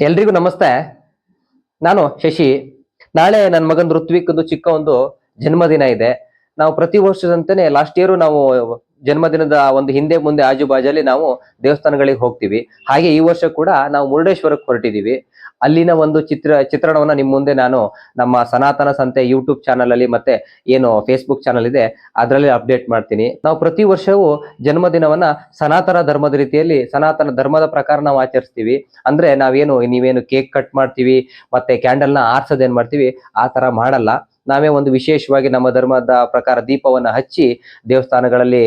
ಎಲ್ರಿಗೂ ನಮಸ್ತೆ. ನಾನು ಶಶಿ. ನಾಳೆ ನನ್ನ ಮಗನ್ ಋತ್ವಿಕ್ದು ಚಿಕ್ಕ ಒಂದು ಜನ್ಮದಿನ ಇದೆ. ನಾವು ಪ್ರತಿ ವರ್ಷದಂತೆ ಲಾಸ್ಟ್ ಇಯರ್ ನಾವು ಜನ್ಮದಿನದ ಒಂದು ಹಿಂದೆ ಮುಂದೆ ಆಜು ಬಾಜಲ್ಲಿ ನಾವು ದೇವಸ್ಥಾನಗಳಿಗೆ ಹೋಗ್ತೀವಿ. ಹಾಗೆ ಈ ವರ್ಷ ಕೂಡ ನಾವು ಮುರುಡೇಶ್ವರಕ್ಕೆ ಹೊರಟಿದೀವಿ ಅಲ್ಲಿನ ಒಂದು ಚಿತ್ರ, ಚಿತ್ರಣವನ್ನ ನಿಮ್ಮ ಮುಂದೆ ನಾನು ನಮ್ಮ ಸನಾತನ ಸಂತೆ ಯೂಟ್ಯೂಬ್ ಚಾನಲ್ ಅಲ್ಲಿ ಮತ್ತೆ ಏನು ಫೇಸ್ಬುಕ್ ಚಾನಲ್ ಇದೆ, ಅದರಲ್ಲಿ ಅಪ್ಡೇಟ್ ಮಾಡ್ತೀನಿ. ನಾವು ಪ್ರತಿ ವರ್ಷವೂ ಜನ್ಮದಿನವನ್ನ ಸನಾತನ ಧರ್ಮದ ರೀತಿಯಲ್ಲಿ, ಸನಾತನ ಧರ್ಮದ ಪ್ರಕಾರ ನಾವು ಆಚರಿಸ್ತೀವಿ. ಅಂದ್ರೆ ನಾವೇನು, ನೀವೇನು ಕೇಕ್ ಕಟ್ ಮಾಡ್ತೀವಿ, ಮತ್ತೆ ಕ್ಯಾಂಡಲ್ನ ಆರ್ಸೋದ್ ಏನ್ ಮಾಡ್ತೀವಿ, ಆ ತರ ಮಾಡಲ್ಲ. ನಾವೇ ಒಂದು ವಿಶೇಷವಾಗಿ ನಮ್ಮ ಧರ್ಮದ ಪ್ರಕಾರ ದೀಪವನ್ನು ಹಚ್ಚಿ ದೇವಸ್ಥಾನಗಳಲ್ಲಿ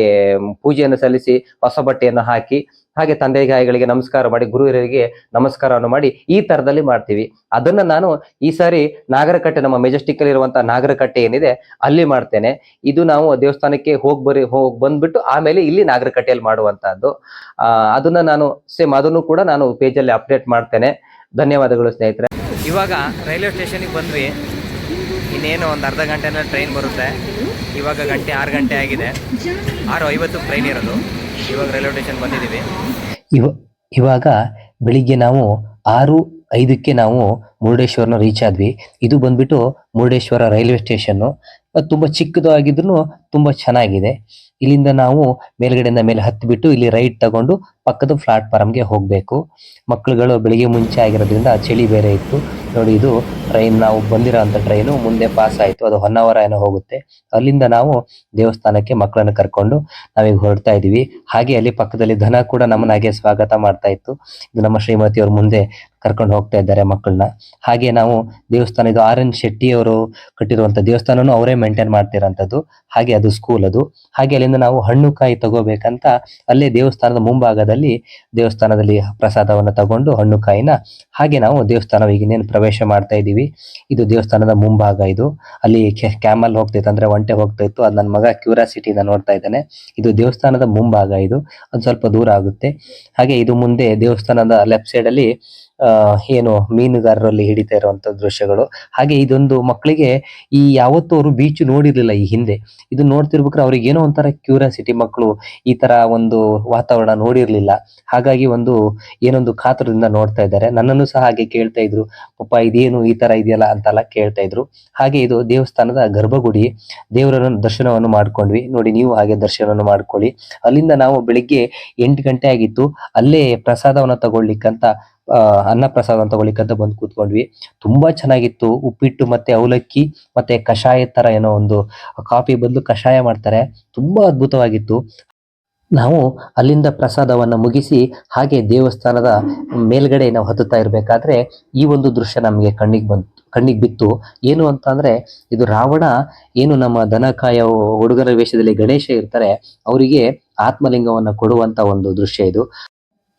ಪೂಜೆಯನ್ನು ಸಲ್ಲಿಸಿ ಹೊಸ ಬಟ್ಟೆಯನ್ನು ಹಾಕಿ ಹಾಗೆ ತಂದೆ ತಾಯಿಗಳಿಗೆ ನಮಸ್ಕಾರ ಮಾಡಿ ಗುರು ಹಿರಿಯರಿಗೆ ನಮಸ್ಕಾರವನ್ನು ಮಾಡಿ ಈ ತರದಲ್ಲಿ ಮಾಡ್ತೀವಿ. ಅದನ್ನ ನಾನು ಈ ಸಾರಿ ನಾಗರಕಟ್ಟೆ, ನಮ್ಮ ಮೆಜೆಸ್ಟಿಕ್ ಅಲ್ಲಿ ಇರುವಂತಹ ನಾಗರಕಟ್ಟೆ ಏನಿದೆ, ಅಲ್ಲಿ ಮಾಡ್ತೇನೆ. ಇದು ನಾವು ದೇವಸ್ಥಾನಕ್ಕೆ ಹೋಗಿ ಬರಿ, ಹೋಗಿ ಬಂದ್ಬಿಟ್ಟು ಆಮೇಲೆ ಇಲ್ಲಿ ನಾಗರಕಟ್ಟೆಯಲ್ಲಿ ಮಾಡುವಂತಹದ್ದು. ಅದನ್ನ ನಾನು ಸೇಮ್ ಅದನ್ನು ಕೂಡ ನಾನು ಪೇಜಲ್ಲಿ ಅಪ್ಡೇಟ್ ಮಾಡ್ತೇನೆ. ಧನ್ಯವಾದಗಳು ಸ್ನೇಹಿತರೆ. ಇವಾಗ ರೈಲ್ವೆ ಸ್ಟೇಷನ್ಗೆ ಬಂದ್ವಿ. ಇನ್ನೇನು ಒಂದು ಅರ್ಧ ಗಂಟೆನ ಟ್ರೈನ್ ಬರುತ್ತೆ. ಇವಾಗ ಗಂಟೆ ಆರು ಗಂಟೆ ಆಗಿದೆ. ಆರು ಐವತ್ತು ಟ್ರೈನ್ ಇರೋದು. ಇವಾಗ ರೈಲ್ವೆ ಸ್ಟೇಷನ್ ಬಂದಿದ್ದೀವಿ. ಇವ, ಇವಾಗ ಬೆಳಿಗ್ಗೆ ನಾವು ಆರು, ಐದಕ್ಕೆ ನಾವು ಮುರುಡೇಶ್ವರನ ರೀಚ್ ಆದ್ವಿ. ಇದು ಬಂದ್ಬಿಟ್ಟು ಮುರುಡೇಶ್ವರ ರೈಲ್ವೆ ಸ್ಟೇಷನ್ನು. ತುಂಬಾ ತುಂಬ ಚಿಕ್ಕದು ಆಗಿದ್ರು ತುಂಬ ಚೆನ್ನಾಗಿದೆ. ಇಲ್ಲಿಂದ ನಾವು ಮೇಲ್ಗಡೆಯಿಂದ ಮೇಲೆ ಹತ್ತಿಬಿಟ್ಟು ಇಲ್ಲಿ ರೈಟ್ ತಗೊಂಡು ಪಕ್ಕದ ಪ್ಲಾಟ್ಫಾರ್ಮ್ಗೆ ಹೋಗಬೇಕು. ಮಕ್ಕಳುಗಳು ಬೆಳಿಗ್ಗೆ ಮುಂಚೆ ಆಗಿರೋದ್ರಿಂದ ಚಳಿ ಬೇರೆ ಇತ್ತು. ನೋಡಿ, ಇದು ಟ್ರೈನ್ ನಾವು ಬಂದಿರೋ ಅಂತ ಟ್ರೈನು ಮುಂದೆ ಪಾಸ್ ಆಯಿತು. ಅದು ಹೊನ್ನಾವರ ಏನೋ ಹೋಗುತ್ತೆ. ಅಲ್ಲಿಂದ ನಾವು ದೇವಸ್ಥಾನಕ್ಕೆ ಮಕ್ಕಳನ್ನು ಕರ್ಕೊಂಡು ನಾವೀಗ ಹೊರಡ್ತಾ ಇದೀವಿ ಹಾಗೆ ಅಲ್ಲಿ ಪಕ್ಕದಲ್ಲಿ ಧನ ಕೂಡ ನಮ್ಮನ್ನ ಸ್ವಾಗತ ಮಾಡ್ತಾ ಇತ್ತು. ಇದು ನಮ್ಮ ಶ್ರೀಮತಿ ಅವ್ರ ಮುಂದೆ ಕರ್ಕೊಂಡು ಹೋಗ್ತಾ ಇದ್ದಾರೆ ಮಕ್ಕಳನ್ನ. ಹಾಗೆ ನಾವು ದೇವಸ್ಥಾನ, ಇದು ಆರ್ ಎನ್ ಶೆಟ್ಟಿ ಅವರು ಕಟ್ಟಿರುವಂತ ದೇವಸ್ಥಾನನು ಅವರೇ ಮೇಂಟೈನ್ ಮಾಡ್ತಿರೋಂಥದ್ದು. ಹಾಗೆ ಅದು ಸ್ಕೂಲ್ ಅದು. ಹಾಗೆ ಅಲ್ಲಿಂದ ನಾವು ಹಣ್ಣು ಕಾಯಿ ತಗೋಬೇಕಂತ ಅಲ್ಲೇ ದೇವಸ್ಥಾನದ ಮುಂಭಾಗದಲ್ಲಿ ದೇವಸ್ಥಾನದಲ್ಲಿ ಪ್ರಸಾದವನ್ನು ತಗೊಂಡು ಹಣ್ಣು ಕಾಯಿನ ಹಾಗೆ ನಾವು ದೇವಸ್ಥಾನ ಈಗ ಪ್ರವೇಶ ಮಾಡ್ತಾ ಇದ್ದೀವಿ. ಇದು ದೇವಸ್ಥಾನದ ಮುಂಭಾಗ ಇದು. ಅಲ್ಲಿ ಕ್ಯಾಮಲ್ ಹೋಗ್ತಿತ್ತು ಅಂದ್ರೆ ಒಂಟೆ ಹೋಗ್ತಾ ಇತ್ತು ಅದು ನನ್ನ ಮಗ ಕ್ಯೂರಿಯಾಸಿಟಿನ ನೋಡ್ತಾ ಇದ್ದಾನೆ. ಇದು ದೇವಸ್ಥಾನದ ಮುಂಭಾಗ ಇದು. ಒಂದು ಸ್ವಲ್ಪ ದೂರ ಆಗುತ್ತೆ. ಹಾಗೆ ಇದು ಮುಂದೆ ದೇವಸ್ಥಾನದ ಲೆಫ್ಟ್ ಸೈಡ್ ಅಲ್ಲಿ ಏನು ಮೀನುಗಾರರಲ್ಲಿ ಹಿಡಿತಾ ಇರುವಂತ ದೃಶ್ಯಗಳು. ಹಾಗೆ ಇದೊಂದು ಮಕ್ಕಳಿಗೆ ಈ ಯಾವತ್ತೂ ಅವರು ಬೀಚ್ ನೋಡಿರ್ಲಿಲ್ಲ ಈ ಹಿಂದೆ. ಇದು ನೋಡ್ತಿರ್ಬೇಕಾದ್ರೆ ಅವ್ರಿಗೆ ಏನೋ ಒಂಥರ ಕ್ಯೂರಿಯಾಸಿಟಿ ಮಕ್ಕಳು ಈ ತರ ಒಂದು ವಾತಾವರಣ ನೋಡಿರ್ಲಿಲ್ಲ. ಹಾಗಾಗಿ ಒಂದು ಏನೊಂದು ಕಾತುರದಿಂದ ನೋಡ್ತಾ ಇದ್ದಾರೆ. ನನ್ನನ್ನು ಸಹ ಹಾಗೆ ಕೇಳ್ತಾ ಇದ್ರು. ಪಪ್ಪ ಇದೇನು ಈ ತರ ಇದೆಯಲ್ಲ? ಅಂತೆಲ್ಲ ಕೇಳ್ತಾ ಇದ್ರು. ಹಾಗೆ ಇದು ದೇವಸ್ಥಾನದ ಗರ್ಭಗುಡಿ. ದೇವರನ್ನು ದರ್ಶನವನ್ನು ಮಾಡ್ಕೊಂಡ್ವಿ. ನೋಡಿ ನೀವು ಹಾಗೆ ದರ್ಶನವನ್ನು ಮಾಡ್ಕೊಳ್ಳಿ. ಅಲ್ಲಿಂದ ನಾವು ಬೆಳಿಗ್ಗೆ ಎಂಟು ಗಂಟೆ ಆಗಿತ್ತು. ಅಲ್ಲೇ ಪ್ರಸಾದವನ್ನು ತಗೊಳ್ಲಿಕ್ಕಂತ ಆ, ಅನ್ನ ಪ್ರಸಾದ ಅಂತ ಬಂದು ಕೂತ್ಕೊಂಡ್ವಿ. ತುಂಬಾ ಚೆನ್ನಾಗಿತ್ತು. ಉಪ್ಪಿಟ್ಟು ಮತ್ತೆ ಅವಲಕ್ಕಿ ಮತ್ತೆ ಕಷಾಯ ತರ ಏನೋ ಒಂದು ಕಾಫಿ ಬದಲು ಕಷಾಯ ಮಾಡ್ತಾರೆ. ತುಂಬಾ ಅದ್ಭುತವಾಗಿತ್ತು. ನಾವು ಅಲ್ಲಿಂದ ಪ್ರಸಾದವನ್ನ ಮುಗಿಸಿ ಹಾಗೆ ದೇವಸ್ಥಾನದ ಮೇಲ್ಗಡೆ ನಾವು ಹತ್ತುತ್ತಾ ಇರಬೇಕಾದ್ರೆ ಈ ಒಂದು ದೃಶ್ಯ ನಮಗೆ ಕಣ್ಣಿಗೆ ಬಂತು ಕಣ್ಣಿಗೆ ಬಿತ್ತು. ಏನು ಅಂತ ಅಂದ್ರೆ ಇದು ರಾವಣ ಏನು ನಮ್ಮ ದನಕಾಯ ಹುಡುಗರ ವೇಷದಲ್ಲಿ ಗಣೇಶ ಇರ್ತಾರೆ, ಅವರಿಗೆ ಆತ್ಮಲಿಂಗವನ್ನು ಕೊಡುವಂತ ಒಂದು ದೃಶ್ಯ ಇದು.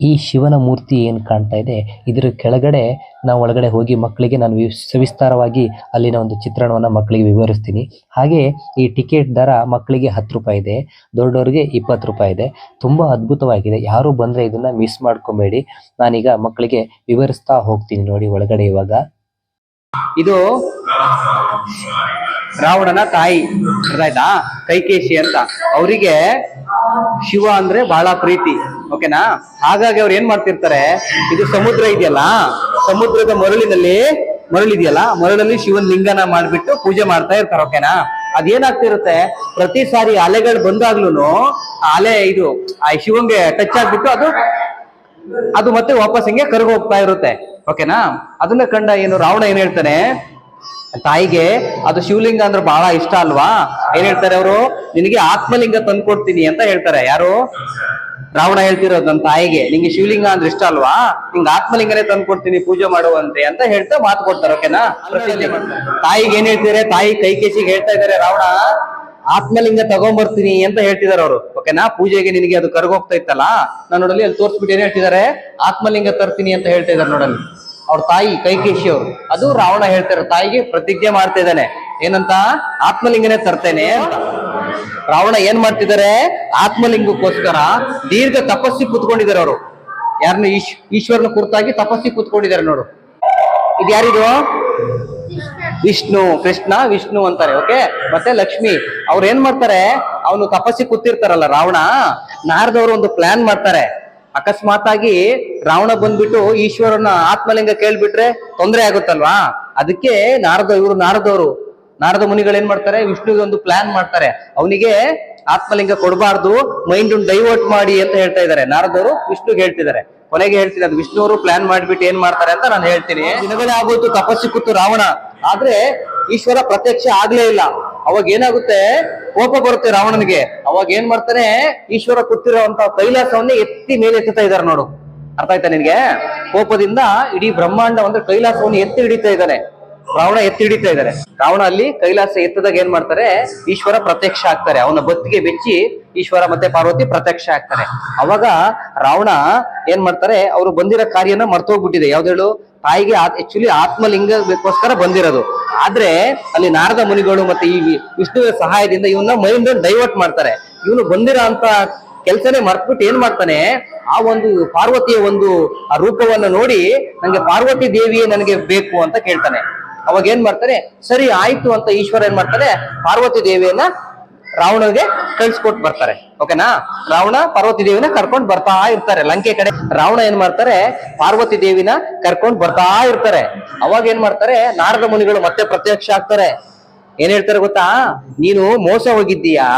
ಈ ಶಿವನ ಮೂರ್ತಿ ಏನ್ ಕಾಣ್ತಾ ಇದೆ? ಇದರ ಕೆಳಗಡೆ ನಾವು ಒಳಗಡೆ ಹೋಗಿ ಮಕ್ಕಳಿಗೆ ನಾನು ವಿಸ್- ಸವಿಸ್ತಾರವಾಗಿ ಅಲ್ಲಿನ ಒಂದು ಚಿತ್ರಣವನ್ನ ಮಕ್ಕಳಿಗೆ ವಿವರಿಸ್ತೀನಿ. ಹಾಗೆ ಈ ಟಿಕೆಟ್ ದರ ಮಕ್ಕಳಿಗೆ ಹತ್ತು ರೂಪಾಯಿ ಇದೆ ದೊಡ್ಡವರಿಗೆ ಇಪ್ಪತ್ತು ರೂಪಾಯಿ ಇದೆ. ತುಂಬಾ ಅದ್ಭುತವಾಗಿದೆ. ಯಾರು ಬಂದ್ರೆ ಇದನ್ನ ಮಿಸ್ ಮಾಡ್ಕೊಬೇಡಿ. ನಾನೀಗ ಮಕ್ಕಳಿಗೆ ವಿವರಿಸ್ತಾ ಹೋಗ್ತೀನಿ ನೋಡಿ ಒಳಗಡೆ ಇವಾಗ. ಇದು ರಾವಣನ ತಾಯಿ, ಅರ್ಥಾಯ್ತಾ? ಕೈಕೇಶಿ ಅಂತ. ಅವರಿಗೆ ಶಿವ ಅಂದ್ರೆ ಬಹಳ ಪ್ರೀತಿ, ಓಕೆನಾ? ಹಾಗಾಗಿ ಅವ್ರು ಏನ್ ಮಾಡ್ತಿರ್ತಾರೆ? ಇದು ಸಮುದ್ರ ಇದೆಯಲ್ಲ, ಸಮುದ್ರದ ಮರಳಿನಲ್ಲಿ, ಮರಳಿದೆಯಲ್ಲ ಮರಳಲ್ಲಿ ಶಿವನ್ ಲಿಂಗನ ಮಾಡ್ಬಿಟ್ಟು ಪೂಜೆ ಮಾಡ್ತಾ ಇರ್ತಾರೆ, ಓಕೆನಾ? ಅದೇನಾಗ್ತಿರುತ್ತೆ? ಪ್ರತಿ ಸಾರಿ ಅಲೆಗಳು ಬಂದಾಗ್ಲೂ ಅಲೆ ಇದು, ಆ ಶಿವಂಗೆ ಟಚ್ ಆಗ್ಬಿಟ್ಟು ಅದು ಅದು ಮತ್ತೆ ವಾಪಸ್ ಹಿಂಗೆ ಕರ್ಗ ಹೋಗ್ತಾ ಇರುತ್ತೆ, ಓಕೆನಾ? ಅದನ್ನ ಕಂಡ ಏನು ರಾವಣ ಏನ್ ಹೇಳ್ತಾನೆ? ತಾಯಿಗೆ ಅದು ಶಿವಲಿಂಗ ಅಂದ್ರೆ ಬಹಳ ಇಷ್ಟ ಅಲ್ವಾ? ಏನ್ ಹೇಳ್ತಾರೆ ಅವರು? ನಿನಗೆ ಆತ್ಮಲಿಂಗ ತಂದ್ಕೊಡ್ತೀನಿ ಅಂತ ಹೇಳ್ತಾರೆ. ಯಾರು? ರಾವಣ ಹೇಳ್ತಿರೋದು ನನ್ನ ತಾಯಿಗೆ. ನಿಂಗೆ ಶಿವಲಿಂಗ ಅಂದ್ರೆ ಇಷ್ಟ ಅಲ್ವಾ? ನಿಂಗೆ ಆತ್ಮಲಿಂಗನೇ ತಂದ್ಕೊಡ್ತೀನಿ ಪೂಜೆ ಮಾಡುವಂತೆ ಅಂತ ಹೇಳ್ತಾ ಮಾತು ಕೊಡ್ತಾರೆ ಓಕೆನಾ ತಾಯಿಗೆ ಏನ್ ಹೇಳ್ತಿದ್ರೆ? ತಾಯಿ ಕೈ ಕೇಸಿಗೆ ಹೇಳ್ತಾ ಇದಾರೆ ರಾವಣ ಆತ್ಮಲಿಂಗ ತಗೊಂಡ್ಬರ್ತೀನಿ ಅಂತ ಹೇಳ್ತಿದಾರೆ ಅವರು ಓಕೆನಾ ಪೂಜೆಗೆ ನಿನಗೆ ಅದು ಕರ್ಗೋಗ್ತಾ ಇತ್ತಲ್ಲ? ನಾನು ನೋಡಲಿ ಅಲ್ಲಿ ತೋರಿಸ್ಬಿಟ್ಟು ಏನ್ ಹೇಳ್ತಿದ್ದಾರೆ ಆತ್ಮಲಿಂಗ ತರ್ತೀನಿ ಅಂತ ಹೇಳ್ತಾ ಇದಾರೆ ನೋಡಲ್ಲಿ. ಅವ್ರ ತಾಯಿ ಕೈಕೇಶಿ ಅವರು. ಅದು ರಾವಣ ಹೇಳ್ತಾರೆ ತಾಯಿಗೆ ಪ್ರತಿಜ್ಞೆ ಮಾಡ್ತಾ ಇದ್ದಾನೆ. ಏನಂತ? ಆತ್ಮಲಿಂಗನೇ ತರ್ತೇನೆ ರಾವಣ ಏನ್ ಮಾಡ್ತಿದ್ದಾರೆ? ಆತ್ಮಲಿಂಗಕ್ಕೋಸ್ಕರ ದೀರ್ಘ ತಪಸ್ಸಿ ಕೂತ್ಕೊಂಡಿದ್ದಾರೆ ಅವರು. ಯಾರನ್ನ ಈಶ್, ಈಶ್ವರನ ಕುರ್ತಾಗಿ ತಪಸ್ಸಿ ಕೂತ್ಕೊಂಡಿದ್ದಾರೆ ನೋಡು. ಇದು ಯಾರಿದು? ವಿಷ್ಣು, ಕೃಷ್ಣ, ವಿಷ್ಣು ಅಂತಾರೆ, ಓಕೆ? ಮತ್ತೆ ಲಕ್ಷ್ಮಿ. ಅವ್ರು ಏನ್ ಮಾಡ್ತಾರೆ? ಅವನು ತಪಸ್ಸಿ ಕೂತಿರ್ತಾರಲ್ಲ ರಾವಣ. ನಾರದವರು ಒಂದು ಪ್ಲಾನ್ ಮಾಡ್ತಾರೆ. ಅಕಸ್ಮಾತ್ ಆಗಿ ರಾವಣ ಬಂದ್ಬಿಟ್ಟು ಈಶ್ವರನ ಆತ್ಮಲಿಂಗ ಕೇಳ್ಬಿಟ್ರೆ ತೊಂದರೆ ಆಗುತ್ತಲ್ವಾ? ಅದಕ್ಕೆ ನಾರದ ಇವರು, ನಾರದವರು. ನಾರದ ಮುನಿಗಳು ಏನ್ ಮಾಡ್ತಾರೆ? ವಿಷ್ಣುವಿಗೆ ಒಂದು ಪ್ಲಾನ್ ಮಾಡ್ತಾರೆ. ಅವನಿಗೆ ಆತ್ಮಲಿಂಗ ಕೊಡಬಾರ್ದು ಮೈಂಡ್ ಡೈವರ್ಟ್ ಮಾಡಿ ಅಂತ ಹೇಳ್ತಾ ಇದ್ದಾರೆ ನಾರದವರು ವಿಷ್ಣುಗೆ ಹೇಳ್ತಿದ್ದಾರೆ ಕೊನೆಗೆ ಹೇಳ್ತೀನಿ ಅದು ವಿಷ್ಣುವರು ಪ್ಲಾನ್ ಮಾಡ್ಬಿಟ್ಟು ಏನ್ ಮಾಡ್ತಾರೆ ಅಂತ ನಾನು ಹೇಳ್ತೀನಿ. ದಿನಗಳೇ ಆಗೋಯ್ತು ತಪಸ್ಸಿ ಕೂತು ರಾವಣ. ಆದ್ರೆ ಈಶ್ವರ ಪ್ರತ್ಯಕ್ಷ ಆಗ್ಲೇ ಇಲ್ಲ. ಅವಾಗ ಏನಾಗುತ್ತೆ? ಕೋಪ ಬರುತ್ತೆ ರಾವಣನಿಗೆ. ಅವಾಗ ಏನ್ ಮಾಡ್ತಾನೆ? ಈಶ್ವರ ಕೊಟ್ಟಿರುವಂತ ಕೈಲಾಸವನ್ನೇ ಎತ್ತಿ ಮೇಲೆ ಎತ್ತುತ್ತಾ ಇದ್ದಾರೆ ನೋಡು. ಅರ್ಥ ಆಯ್ತಾ ನಿನ್ಗೆ? ಕೋಪದಿಂದ ಇಡೀ ಬ್ರಹ್ಮಾಂಡ ಅಂದ್ರೆ ಕೈಲಾಸವನ್ನು ಎತ್ತಿ ಹಿಡಿತಾ ಇದ್ದಾನೆ. ರಾವಣ ಎತ್ತಿ ಹಿಡಿತಾ ಇದ್ದಾರೆ. ರಾವಣ ಅಲ್ಲಿ ಕೈಲಾಸ ಎತ್ತದಾಗ ಏನ್ ಮಾಡ್ತಾರೆ? ಈಶ್ವರ ಪ್ರತ್ಯಕ್ಷ ಆಗ್ತಾರೆ. ಅವನ ಬತ್ತಿಗೆ ಬೆಚ್ಚಿ ಈಶ್ವರ ಮತ್ತೆ ಪಾರ್ವತಿ ಪ್ರತ್ಯಕ್ಷ ಆಗ್ತಾರೆ. ಅವಾಗ ರಾವಣ ಏನ್ ಮಾಡ್ತಾರೆ? ಅವರು ಬಂದಿರೋ ಕಾರ್ಯನ ಮರ್ತೋಗ್ಬಿಟ್ಟಿದೆ. ಯಾವ್ದು ಹೇಳು? ತಾಯಿಗೆ ಆಕ್ಚುಲಿ ಆತ್ಮಲಿಂಗಕ್ಕೋಸ್ಕರ ಬಂದಿರೋದು. ಆದ್ರೆ ಅಲ್ಲಿ ನಾರದ ಮುನಿಗಳು ಮತ್ತೆ ಈ ವಿಷ್ಣುವಿನ ಸಹಾಯದಿಂದ ಇವನ್ನ ಮೈಂಡ್ ಡೈವರ್ಟ್ ಮಾಡ್ತಾರೆ. ಇವನು ಬಂದಿರೋ ಅಂತ ಕೆಲಸನೇ ಮರ್ತ್ಬಿಟ್ಟು ಏನ್ ಮಾಡ್ತಾನೆ? ಆ ಒಂದು ಪಾರ್ವತಿಯ ಒಂದು ರೂಪವನ್ನ ನೋಡಿ ನಂಗೆ ಪಾರ್ವತಿ ದೇವಿಯೇ ನನಗೆ ಬೇಕು ಅಂತ ಕೇಳ್ತಾನೆ. ಅವಾಗ ಏನ್ ಮಾಡ್ತಾರೆ? ಸರಿ, ಆಯ್ತು ಅಂತ ಈಶ್ವರ ಏನ್ ಮಾಡ್ತಾರೆ? ಪಾರ್ವತಿ ದೇವಿಯನ್ನ ರಾವಣಗೆ ಕಳ್ಸಿಕೊಟ್ಟು ಬರ್ತಾರೆ. ಓಕೆನಾ ರಾವಣ ಪಾರ್ವತಿ ದೇವಿನ ಕರ್ಕೊಂಡ್ ಬರ್ತಾ ಇರ್ತಾರೆ. ಲಂಕೆ ಕಡೆ ರಾವಣ ಏನ್ ಮಾಡ್ತಾರೆ? ಪಾರ್ವತಿ ದೇವಿನ ಕರ್ಕೊಂಡ್ ಬರ್ತಾ ಇರ್ತಾರೆ. ಅವಾಗ ಏನ್ ಮಾಡ್ತಾರೆ? ನಾರದ ಮುನಿಗಳು ಮತ್ತೆ ಪ್ರತ್ಯಕ್ಷ ಆಗ್ತಾರೆ. ಏನ್ ಹೇಳ್ತಾರೆ ಗೊತ್ತಾ? ನೀನು ಮೋಸ ಹೋಗಿದ್ದೀಯಾ?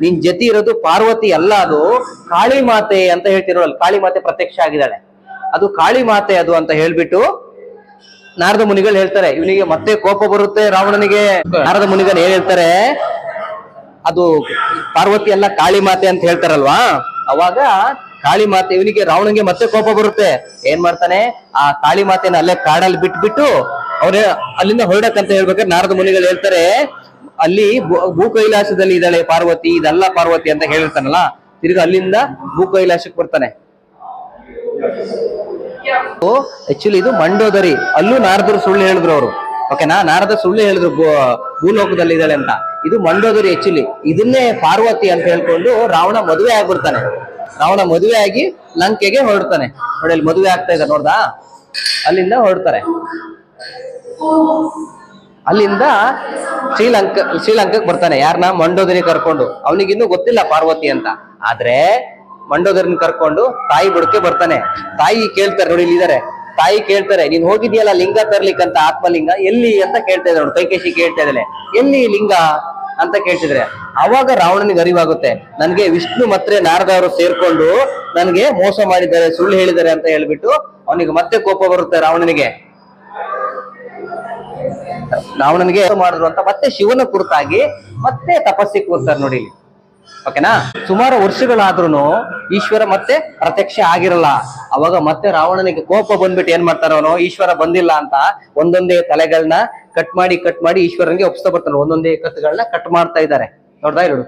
ನಿನ್ ಜತಿ ಇರೋದು ಪಾರ್ವತಿ ಅಲ್ಲ ಅದು. ಕಾಳಿ ಮಾತೆ ಅಂತ ಹೇಳ್ತಿರೋಲ್ಲ ಕಾಳಿ ಮಾತೆ ಪ್ರತ್ಯಕ್ಷ ಆಗಿದ್ದಾಳೆ. ಅದು ಕಾಳಿ ಮಾತೆ ಅದು ಅಂತ ಹೇಳ್ಬಿಟ್ಟು ನಾರದ ಮುನಿಗಳು ಹೇಳ್ತಾರೆ, ಇವನಿಗೆ ಮತ್ತೆ ಕೋಪ ಬರುತ್ತೆ ರಾವಣನಿಗೆ. ನಾರದ ಮುನಿಗನ್ ಏನ್ ಹೇಳ್ತಾರೆ, ಅದು ಪಾರ್ವತಿ ಅಲ್ಲ ಕಾಳಿ ಮಾತೆ ಅಂತ ಹೇಳ್ತಾರಲ್ವಾ? ಅವಾಗ ಕಾಳಿ ಮಾತೆ ಇವನಿಗೆ ರಾವಣನಿಗೆ ಮತ್ತೆ ಕೋಪ ಬರುತ್ತೆ. ಏನ್ ಮಾಡ್ತಾನೆ, ಆ ಕಾಳಿ ಮಾತೆನ ಅಲ್ಲೇ ಕಾಡಲ್ಲಿ ಬಿಟ್ಬಿಟ್ಟು ಅವ್ರೆ ಅಲ್ಲಿಂದ ಹೊರಡಕ್ಕಂತ ಹೇಳ್ಬೇಕಾದ್ರೆ ನಾರದ ಮುನಿಗಳು ಹೇಳ್ತಾರೆ, ಅಲ್ಲಿ ಭೂ- ಕೈಲಾಸದಲ್ಲಿ ಇದ್ದಾಳೆ ಪಾರ್ವತಿ, ಇದಲ್ಲ ಪಾರ್ವತಿ ಅಂತ ಹೇಳಿರ್ತಾನಲ್ಲ, ತಿರ್ಗಿ ಅಲ್ಲಿಂದ ಭೂ ಕೈಲಾಸಕ್ಕೆ ಬರ್ತಾನೆ. ಆಕ್ಚುಲಿ ಇದು ಮಂಡೋದರಿ. ಅಲ್ಲೂ ನಾರದರು ಸುಳ್ಳು ಹೇಳಿದ್ರು ಅವರು. ಓಕೆನಾ ನಾರದ ಸುಳ್ಳು ಹೇಳಿದ್ರು ಭೂಲೋಕದಲ್ಲಿ ಇದ್ದಾಳೆ ಅಂತ. ಇದು ಮಂಡೋದರಿ ಆಕ್ಚುಲಿ ಇದನ್ನೇ ಪಾರ್ವತಿ ಅಂತ ಹೇಳ್ಕೊಂಡು ರಾವಣ ಮದುವೆ ಆಗ್ಬಿಡ್ತಾನೆ. ರಾವಣ ಮದುವೆ ಆಗಿ ಲಂಕೆಗೆ ಹೊರಡ್ತಾನೆ. ನೋಡಿ ಅಲ್ಲಿ ಮದುವೆ ಆಗ್ತಾ ಇದ್ದಾರೆ ನೋಡ್ದಾ? ಅಲ್ಲಿಂದ ಹೊರಡ್ತಾರೆ. ಅಲ್ಲಿಂದ ಶ್ರೀಲಂಕ, ಶ್ರೀಲಂಕಕ್ಕೆ ಬರ್ತಾನೆ. ಯಾರನ್ನ ಮಂಡೋದರಿ ಕರ್ಕೊಂಡು. ಅವನಿಗಿನ್ನೂ ಗೊತ್ತಿಲ್ಲ ಪಾರ್ವತಿ ಅಂತ. ಆದ್ರೆ ಮಂಡೋದರಿನ ಕರ್ಕೊಂಡು ತಾಯಿ ಬುಡಕ್ಕೆ ಬರ್ತಾನೆ. ತಾಯಿ ಕೇಳ್ತಾರೆ ನೋಡಿ ಇಲ್ಲಿದ್ದಾರೆ ತಾಯಿ ಕೇಳ್ತಾರೆ, ನೀನ್ ಹೋಗಿದ್ಯಲ್ಲ ಲಿಂಗ ತರ್ಲಿಕ್ಕಂತ ಆತ್ಮಲಿಂಗ? ಎಲ್ಲಿ ಅಂತ ಕೇಳ್ತಾ ಇದ್ದಾರೆ ನೋಡಿ. ಕೈಕೇಶಿ ಕೇಳ್ತಾ ಇದ್ದಾನೆ ಎಲ್ಲಿ ಲಿಂಗ ಅಂತ ಕೇಳ್ತಿದ್ರೆ. ಅವಾಗ ರಾವಣನಿಗೆ ಅರಿವಾಗುತ್ತೆ. ನನ್ಗೆ ವಿಷ್ಣು ಮತ್ತೆ ನಾರದ ಅವರು ಸೇರ್ಕೊಂಡು ನನ್ಗೆ ಮೋಸ ಮಾಡಿದ್ದಾರೆ, ಸುಳ್ಳು ಹೇಳಿದ್ದಾರೆ ಅಂತ ಹೇಳ್ಬಿಟ್ಟು ಅವನಿಗೆ ಮತ್ತೆ ಕೋಪ ಬರುತ್ತೆ ರಾವಣನಿಗೆ. ರಾವಣನಿಗೆ ಮಾಡಿದ್ರು ಅಂತ ಮತ್ತೆ ಶಿವನ ಕುರ್ತಾಗಿ ಮತ್ತೆ ತಪಸ್ಸಿಗೆ ಕೂರ್ತಾರೆ ನೋಡಿ. ಓಕೆನಾ ಸುಮಾರು ವರ್ಷಗಳಾದ್ರೂ ಈಶ್ವರ ಮತ್ತೆ ಪ್ರತ್ಯಕ್ಷ ಆಗಿರಲ್ಲ. ಅವಾಗ ಮತ್ತೆ ರಾವಣನಿಗೆ ಕೋಪ ಬಂದ್ಬಿಟ್ಟು ಏನ್ ಮಾಡ್ತಾರ ಅವನು? ಈಶ್ವರ ಬಂದಿಲ್ಲ ಅಂತ ಒಂದೊಂದೇ ತಲೆಗಳನ್ನ ಕಟ್ ಮಾಡಿ ಕಟ್ ಮಾಡಿ ಈಶ್ವರನಿಗೆ ಒಪ್ಸ್ತಾ ಬರ್ತಾನೆ. ಒಂದೊಂದೇ ಕತ್ತುಗಳನ್ನ ಕಟ್ ಮಾಡ್ತಾ ಇದ್ದಾರೆ. ನೋಡ್ದಾ ಇರೋಡು?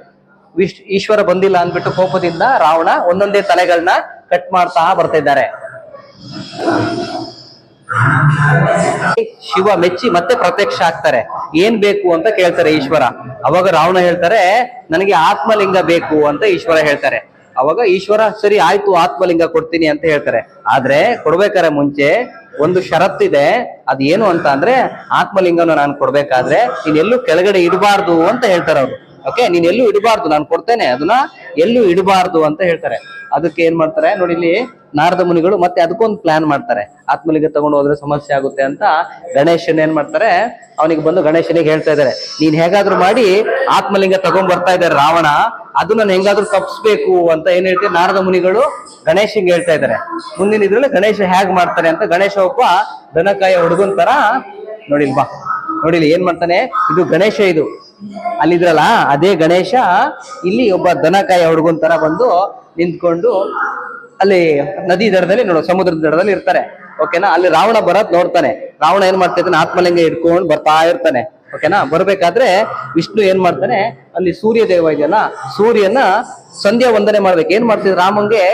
ಈಶ್ವರ ಬಂದಿಲ್ಲ ಅಂದ್ಬಿಟ್ಟು ಕೋಪದಿಂದ ರಾವಣ ಒಂದೊಂದೇ ತಲೆಗಳನ್ನ ಕಟ್ ಮಾಡ್ತಾ ಬರ್ತಾ ಇದ್ದಾರೆ. ಶಿವ ಮೆಚ್ಚಿ ಮತ್ತೆ ಪ್ರತ್ಯಕ್ಷ ಆಗ್ತಾರೆ. ಏನ್ ಬೇಕು ಅಂತ ಕೇಳ್ತಾರೆ ಈಶ್ವರ. ಅವಾಗ ರಾವಣ ಹೇಳ್ತಾರೆ, ನನಗೆ ಆತ್ಮಲಿಂಗ ಬೇಕು ಅಂತ ಈಶ್ವರ ಹೇಳ್ತಾರೆ. ಅವಾಗ ಈಶ್ವರ, ಸರಿ, ಆಯ್ತು, ಆತ್ಮಲಿಂಗ ಕೊಡ್ತೀನಿ ಅಂತ ಹೇಳ್ತಾರೆ. ಆದ್ರೆ ಕೊಡ್ಬೇಕಾರೆ ಮುಂಚೆ ಒಂದು ಷರತ್ತಿದೆ ಅದೇನು ಅಂತ ಅಂದ್ರೆ, ಆತ್ಮಲಿಂಗನ ನಾನು ಕೊಡ್ಬೇಕಾದ್ರೆ ಇನ್ನೆಲ್ಲೂ ಕೆಳಗಡೆ ಇಡಬಾರ್ದು ಅಂತ ಹೇಳ್ತಾರೆ ಅವ್ರು. ಓಕೆ ನೀನ್ ಎಲ್ಲೂ ಇಡಬಾರ್ದು, ನಾನು ಕೊಡ್ತೇನೆ, ಅದನ್ನ ಎಲ್ಲೂ ಇಡಬಾರ್ದು ಅಂತ ಹೇಳ್ತಾರೆ. ಅದಕ್ಕೆ ಏನ್ ಮಾಡ್ತಾರೆ? ನೋಡಿ ಇಲ್ಲಿ ನಾರದ ಮುನಿಗಳು ಮತ್ತೆ ಅದಕ್ಕೊಂದು ಪ್ಲಾನ್ ಮಾಡ್ತಾರೆ. ಆತ್ಮಲಿಂಗ ತಗೊಂಡು ಹೋದ್ರೆ ಸಮಸ್ಯೆ ಆಗುತ್ತೆ ಅಂತ ಗಣೇಶನ್ ಏನ್ ಮಾಡ್ತಾರೆ? ಅವನಿಗೆ ಬಂದು ಗಣೇಶನಿಗೆ ಹೇಳ್ತಾ ಇದ್ದಾರೆ. ನೀನ್ ಹೇಗಾದ್ರೂ ಮಾಡಿ ಆತ್ಮಲಿಂಗ ತಗೊಂಡ್ ಬರ್ತಾ ಇದ್ದಾರೆ ರಾವಣ, ಅದು ನಾನು ಹೆಂಗಾದ್ರೂ ತಪ್ಪಿಸ್ಬೇಕು ಅಂತ ಏನ್ ಹೇಳ್ತಾರೆ ನಾರದ ಮುನಿಗಳು ಗಣೇಶನ್ಗೆ ಹೇಳ್ತಾ ಇದ್ದಾರೆ. ಮುಂದಿನ ಇದ್ರಲ್ಲಿ ಗಣೇಶ ಹೇಗ್ ಮಾಡ್ತಾರೆ ಅಂತ ಗಣೇಶ ಒಬ್ಬ ದನಕಾಯ ಹುಡುಗನ್ ತರ ನೋಡಿಲ್ವಾ ನೋಡಿಲಿ ಏನ್ ಮಾಡ್ತಾನೆ? ಇದು ಗಣೇಶ ಇದು. ಅಲ್ಲಿದ್ರಲ್ಲ, ಅದೇ ಗಣೇಶ, ಇಲ್ಲಿ ಒಬ್ಬ ದನಕಾಯಿ ಹುಡುಗನ್ ತರ ಬಂದು ನಿಂತ್ಕೊಂಡು ಅಲ್ಲಿ ನದಿ ದಡದಲ್ಲಿ ನೋಡು, ಸಮುದ್ರದ ದಡದಲ್ಲಿ ಇರ್ತಾರೆ ಓಕೆನಾ ಅಲ್ಲಿ ರಾವಣ ಬರತ್ ನೋಡ್ತಾನೆ. ರಾವಣ ಏನ್ ಮಾಡ್ತಾ ಇರ್ತಾನೆ ಆತ್ಮಲಿಂಗ ಇಟ್ಕೊಂಡು ಬರ್ತಾ ಇರ್ತಾನೆ ಓಕೆನಾ ಬರ್ಬೇಕಾದ್ರೆ ವಿಷ್ಣು ಏನ್ ಮಾಡ್ತಾನೆ? ಅಲ್ಲಿ ಸೂರ್ಯ ದೇವ ಇದೆಯಲ್ಲ ಸೂರ್ಯನ ಸಂಧ್ಯಾ ವಂದನೆ ಮಾಡ್ಬೇಕು. ಏನ್ ಮಾಡ್ತಿದ್ರು ರಾಮಂಗೆ?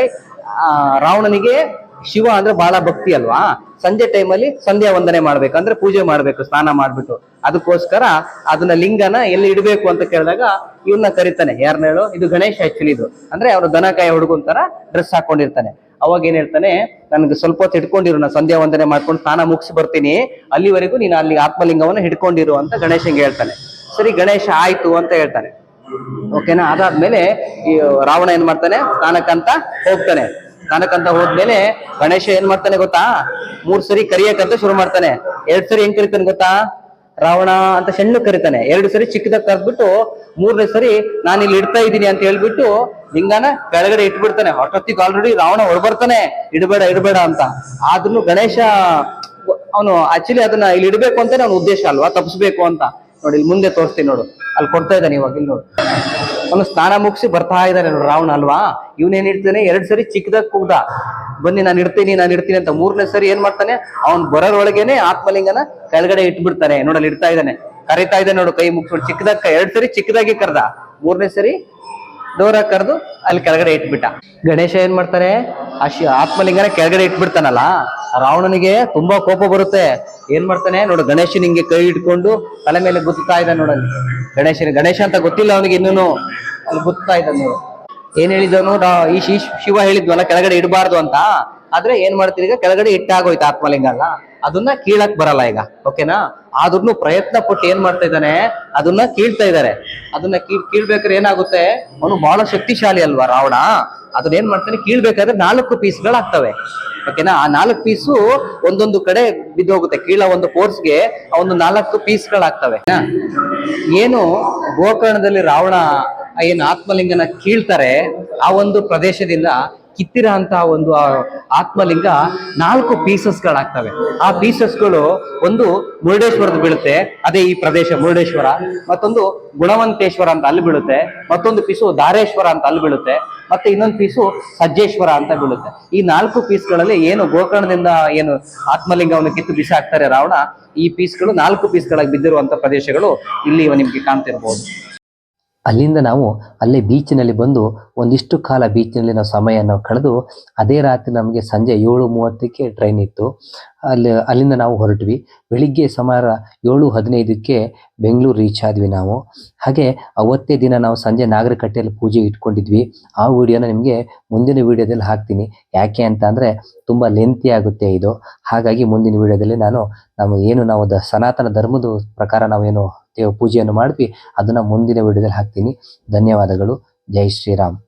ಆ, ರಾವಣನಿಗೆ ಶಿವ ಅಂದ್ರೆ ಬಹಳ ಭಕ್ತಿ ಅಲ್ವಾ? ಸಂಜೆ ಟೈಮಲ್ಲಿ ಸಂಧ್ಯಾ ವಂದನೆ ಮಾಡ್ಬೇಕು. ಅಂದ್ರೆ ಪೂಜೆ ಮಾಡ್ಬೇಕು, ಸ್ನಾನ ಮಾಡ್ಬಿಟ್ಟು. ಅದಕ್ಕೋಸ್ಕರ ಅದನ್ನ ಲಿಂಗನ ಎಲ್ಲಿ ಇಡಬೇಕು ಅಂತ ಕೇಳಿದಾಗ ಇವನ್ನ ಕರಿತಾನೆ. ಯಾರನ್ನ ಹೇಳು? ಇದು ಗಣೇಶ ಆಕ್ಚುಲಿ ಇದು. ಅಂದ್ರೆ ಅವ್ರ ದನಕಾಯ ತರ ಡ್ರೆಸ್ ಹಾಕೊಂಡಿರ್ತಾನೆ. ಅವಾಗ ಏನ್ ಹೇಳ್ತಾನೆ? ನನ್ಗೆ ಸ್ವಲ್ಪ ಹೊತ್ತು ಹಿಡ್ಕೊಂಡಿರು, ನಾ ಸಂಧ್ಯಾ ವಂದನೆ ಮಾಡ್ಕೊಂಡು ಸ್ನಾನ ಮುಗಿಸಿ ಬರ್ತೀನಿ. ಅಲ್ಲಿವರೆಗೂ ನೀನು ಅಲ್ಲಿ ಆತ್ಮಲಿಂಗವನ್ನ ಹಿಡ್ಕೊಂಡಿರು ಅಂತ ಗಣೇಶಂಗೆ ಹೇಳ್ತಾನೆ. ಸರಿ, ಗಣೇಶ ಆಯ್ತು ಅಂತ ಹೇಳ್ತಾನೆ. ಓಕೆನಾ ಅದಾದ್ಮೇಲೆ ಈ ರಾವಣ ಏನ್ ಮಾಡ್ತಾನೆ? ಸ್ನಾನಕ್ಕಂತ ಹೋಗ್ತಾನೆ. ಸ್ನಾನಕ್ಕಂತ ಹೋದ್ಮೇಲೆ ಗಣೇಶ ಏನ್ ಮಾಡ್ತಾನೆ ಗೊತ್ತಾ? ಮೂರ್ ಸರಿ ಕರಿಯಕ್ಕಂತ ಶುರು ಮಾಡ್ತಾನೆ. ಎರಡ್ ಸರಿ ಹೆಂಗ್ ಕರಿತಾನೆ ಗೊತ್ತಾ? ರಾವಣ ಅಂತ ಸಣ್ಣ ಕರಿತಾನೆ. ಎರಡು ಸರಿ ಚಿಕ್ಕದಾಗ ಕರೆದ್ಬಿಟ್ಟು ಮೂರನೇ ಸರಿ ನಾನು ಇಲ್ಲಿ ಇಡ್ತಾ ಇದ್ದೀನಿ ಅಂತ ಹೇಳ್ಬಿಟ್ಟು ಲಿಂಗನ ಕೆಳಗಡೆ ಇಟ್ಬಿಡ್ತಾನೆ. ಅಷ್ಟೊತ್ತಿಗೆ ಆಲ್ರೆಡಿ ರಾವಣ ಹೊರಬರ್ತಾನೆ ಇಡಬೇಡ ಇಡಬೇಡ ಅಂತ. ಆದ್ರೂ ಗಣೇಶ ಅವನು ಆಕ್ಚುಲಿ ಅದನ್ನ ಇಲ್ಲಿ ಇಡಬೇಕು ಅಂತಾನೆ ಅವನ ಉದ್ದೇಶ ಅಲ್ವಾ? ತಪ್ಪಿಸ್ಬೇಕು ಅಂತ. ನೋಡಿ, ಇಲ್ಲಿ ಮುಂದೆ ತೋರಿಸ್ತೀನಿ ನೋಡು. ಅಲ್ಲಿ ಕೊಡ್ತಾ ಇದ್ದಾನೆ ಇವಾಗ, ಇಲ್ಲಿ ನೋಡು. ಅವನು ಸ್ನಾನ ಮುಗಿಸಿ ಬರ್ತಾ ಇದ್ದಾನೆ ರಾವಣ ಅಲ್ವಾ? ಇವನೇನ್ ಇಡ್ತಾನೆ ಎರಡ್ ಸರಿ ಚಿಕ್ಕದಾಗ ಕೂಗ್ದ. ಬನ್ನಿ, ನಾನು ಇಡ್ತೀನಿ ನಾನು ಇಡ್ತೀನಿ ಅಂತ ಮೂರನೇ ಸರಿ ಏನ್ ಮಾಡ್ತಾನೆ, ಅವ್ನು ಬರೋರೊಳಗೇನೆ ಆತ್ಮಲಿಂಗನ ಕೆಳಗಡೆ ಇಟ್ಬಿಡ್ತಾನೆ. ನೋಡಲ್ಲಿ ಇಡ್ತಾ ಇದ್ದಾನೆ. ಕರಿತಾ ಇದ್ದಾನೆ ನೋಡು, ಕೈ ಮುಗಿಸ್ಬಿಟ್ಟು ಚಿಕ್ಕದಾಗ ಎರಡ್ ಸರಿ ಚಿಕ್ಕದಾಗಿ ಕರ್ದ. ಮೂರನೇ ಸರಿ ದೂರ ಕರೆದು ಅಲ್ಲಿ ಕೆಳಗಡೆ ಇಟ್ಬಿಟ್ಟ. ಗಣೇಶ ಏನ್ ಮಾಡ್ತಾರೆ? ಆ ಶಿ ಆತ್ಮಲಿಂಗನ ಕೆಳಗಡೆ ಇಟ್ಬಿಡ್ತಾನಲ್ಲ, ರಾವಣನಿಗೆ ತುಂಬಾ ಕೋಪ ಬರುತ್ತೆ. ಏನ್ ಮಾಡ್ತಾನೆ? ನೋಡು ಗಣೇಶನ್ ಹಿಂಗೆ ಕೈ ಇಟ್ಕೊಂಡು ತಲೆ ಮೇಲೆ ಗುತ್ತಾ ಇದ್ದ ನೋಡಲ್ಲಿ ಗಣೇಶನ ಗಣೇಶ ಅಂತ ಗೊತ್ತಿಲ್ಲ ಅವನಿಗೆ ಇನ್ನೂ ಅಲ್ಲಿ ಗುತ್ತಾ ಇದ್ದ ನೋಡು. ಏನ್ ಹೇಳಿದವನು ಈ ಶಿವ ಹೇಳಿದ್ವಲ್ಲ, ಕೆಳಗಡೆ ಇಡಬಾರ್ದು ಅಂತ. ಆದ್ರೆ ಏನ್ ಮಾಡ್ತೀರಿ ಈಗ? ಕೆಳಗಡೆ ಇಟ್ಟಾಗೋಯ್ತು ಆತ್ಮಲಿಂಗ ಅಲ್ಲ. ಅದನ್ನ ಕೀಳಕ್ ಬರಲ್ಲ ಈಗ ಓಕೆನಾ ಆದ್ರೂ ಪ್ರಯತ್ನ ಪಟ್ಟು ಏನ್ ಮಾಡ್ತಾ ಇದ್ದಾನೆ? ಅದನ್ನ ಕೀಳ್ತಾ ಇದ್ದಾರೆ ಅದನ್ನ ಕೀಳ್, ಕೀಳ್ಬೇಕಾದ್ರೆ ಏನಾಗುತ್ತೆ? ಅವನು ಬಹಳ ಶಕ್ತಿಶಾಲಿ ಅಲ್ವಾ ರಾವಣ? ಅದನ್ನ ಏನ್ ಮಾಡ್ತಾನೆ? ಕೀಳ್ಬೇಕಾದ್ರೆ ನಾಲ್ಕು ಪೀಸ್ಗಳಾಗ್ತವೆ ಓಕೆನಾ ಆ ನಾಲ್ಕು ಪೀಸು ಒಂದೊಂದು ಕಡೆ ಬಿದ್ದೋಗುತ್ತೆ. ಕೀಳ ಒಂದು ಫೋರ್ಸ್ಗೆ ಒಂದು ನಾಲ್ಕು ಪೀಸ್ಗಳಾಗ್ತವೆ. ಏನು ಗೋಕರ್ಣದಲ್ಲಿ ರಾವಣ ಏನು ಆತ್ಮಲಿಂಗನ ಕೀಳ್ತಾರೆ? ಆ ಒಂದು ಪ್ರದೇಶದಿಂದ ಕಿತ್ತಿರ ಒಂದು ಆತ್ಮಲಿಂಗ ನಾಲ್ಕು ಪೀಸಸ್ಗಳಾಗ್ತವೆ. ಆ ಪೀಸಸ್ಗಳು ಒಂದು ಮುರುಡೇಶ್ವರದ ಬೀಳುತ್ತೆ, ಅದೇ ಈ ಪ್ರದೇಶ ಮುರುಡೇಶ್ವರ. ಮತ್ತೊಂದು ಗುಣವಂತೇಶ್ವರ ಅಂತ ಅಲ್ಲಿ ಬೀಳುತ್ತೆ, ಮತ್ತೊಂದು ಪೀಸು ಧಾರೇಶ್ವರ ಅಂತ ಅಲ್ಲಿ ಬೀಳುತ್ತೆ, ಮತ್ತೆ ಇನ್ನೊಂದು ಪೀಸು ಸಜ್ಜೇಶ್ವರ ಅಂತ ಬೀಳುತ್ತೆ. ಈ ನಾಲ್ಕು ಪೀಸ್ಗಳಲ್ಲಿ ಏನು ಗೋಕರ್ಣದಿಂದ ಏನು ಆತ್ಮಲಿಂಗವನ್ನು ಕಿತ್ತು ಬಿಸಾಕ್ತಾರೆ ರಾವಣ, ಈ ಪೀಸ್ಗಳು ನಾಲ್ಕು ಪೀಸ್ಗಳಾಗಿ ಬಿದ್ದಿರುವಂತ ಪ್ರದೇಶಗಳು ಇಲ್ಲಿ ನಿಮ್ಗೆ ಕಾಣ್ತಿರ್ಬೋದು. ಅಲ್ಲಿಂದ ನಾವು ಅಲ್ಲೇ ಬೀಚಿನಲ್ಲಿ ಬಂದು ಒಂದಿಷ್ಟು ಕಾಲ ಬೀಚಿನಲ್ಲಿ ನಾವು ಸಮಯವನ್ನು ಕಳೆದು ಅದೇ ರಾತ್ರಿ ನಮಗೆ ಸಂಜೆ ಏಳು ಮೂವತ್ತಕ್ಕೆ ಟ್ರೈನ್ ಇತ್ತು. ಅಲ್ಲಿ, ಅಲ್ಲಿಂದ ನಾವು ಹೊರಟ್ವಿ. ಬೆಳಿಗ್ಗೆ ಸುಮಾರು ಏಳು ಹದಿನೈದಕ್ಕೆ ಬೆಂಗಳೂರು ರೀಚ್ ಆದ್ವಿ ನಾವು. ಹಾಗೆ ಅವತ್ತೇ ದಿನ ನಾವು ಸಂಜೆ ನಾಗರಕಟ್ಟೆಯಲ್ಲಿ ಪೂಜೆ ಇಟ್ಕೊಂಡಿದ್ವಿ. ಆ ವಿಡಿಯೋನ ನಿಮಗೆ ಮುಂದಿನ ವಿಡಿಯೋದಲ್ಲಿ ಹಾಕ್ತೀನಿ. ಯಾಕೆ ಅಂತ ಅಂದರೆ ತುಂಬ ಲೆಂತಿ ಆಗುತ್ತೆ ಇದು. ಹಾಗಾಗಿ ಮುಂದಿನ ವಿಡಿಯೋದಲ್ಲಿ ನಾನು, ನಾವು ಏನು ನಾವು ದ ಸನಾತನ ಧರ್ಮದ ಪ್ರಕಾರ ನಾವೇನು ಪೂಜೆಯನ್ನು ಮಾಡಿದ್ವಿ ಅದನ್ನ ಮುಂದಿನ ವಿಡಿಯೋದಲ್ಲಿ ಹಾಕ್ತೀನಿ. ಧನ್ಯವಾದಗಳು. ಜೈ ಶ್ರೀರಾಮ್.